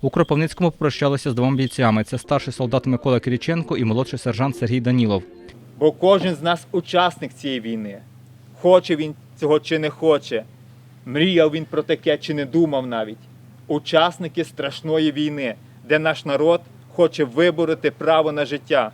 У Кропивницькому попрощалися з двома бійцями. Це старший солдат Микола Кириченко і молодший сержант Сергій Данілов. Бо кожен з нас учасник цієї війни. Хоче він цього чи не хоче. Мріяв він про таке чи не думав навіть. Учасники страшної війни, де наш народ хоче вибороти право на життя.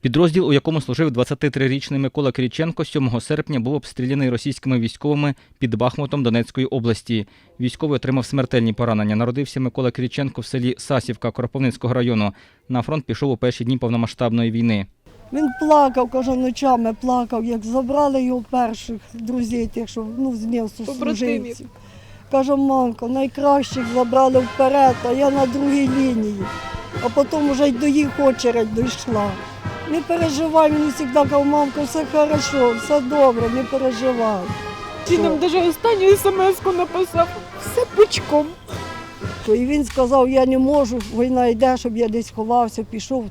Підрозділ, у якому служив 23-річний Микола Кириченко, 7 серпня був обстріляний російськими військовими під Бахмутом Донецької області. Військовий отримав смертельні поранення. Народився Микола Кириченко в селі Сасівка Кропивницького району. На фронт пішов у перші дні повномасштабної війни. Він плакав, каже, ночами плакав, як забрали його перших друзів, тих, що ну, з місту служивців. Каже, мамко, найкращих забрали вперед, а я на другій лінії. А потім вже й до їх очередь дійшла. Не переживай, він завжди казав, мамко, все хорошо, все добре, не переживай. Він нам навіть останню смс-ку написав. Все пучком. І він сказав, я не можу, війна йде, щоб я десь ховався, пішов.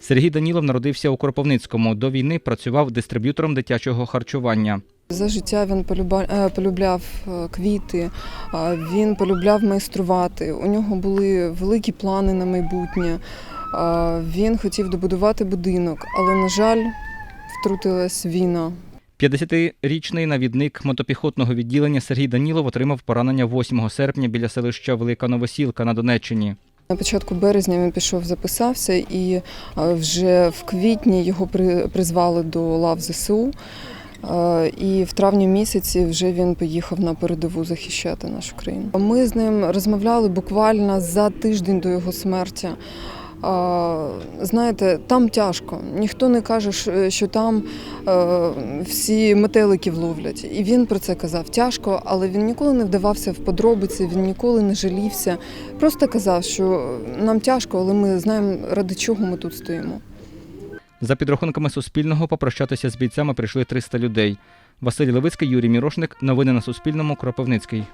Сергій Данілов народився у Кропивницькому. До війни працював дистриб'ютором дитячого харчування. За життя він полюба- е, полюбляв е, квіти, він полюбляв майструвати. У нього були великі плани на майбутнє. Він хотів добудувати будинок, але, на жаль, втрутилась війна. 50-річний навідник мотопіхотного відділення Сергій Данілов отримав поранення 8 серпня біля селища Велика Новосілка на Донеччині. На початку березня він пішов, записався, і е, вже в квітні його при- призвали до лав ЗСУ. Е, І в травні місяці вже він поїхав на передову захищати нашу країну. Ми з ним розмовляли буквально за тиждень до його смерті. Знаєте, там тяжко. Ніхто не каже, що- що там е, всі метеликів ловлять. І він про це казав тяжко, але він ніколи не вдавався в подробиці, він ніколи не жалівся. Просто казав, що нам тяжко, але ми знаємо, ради чого ми тут стоїмо. За підрахунками Суспільного, попрощатися з бійцями прийшли 300 людей. Василь Левицький, Юрій Мірошник. Новини на Суспільному. Кропивницький.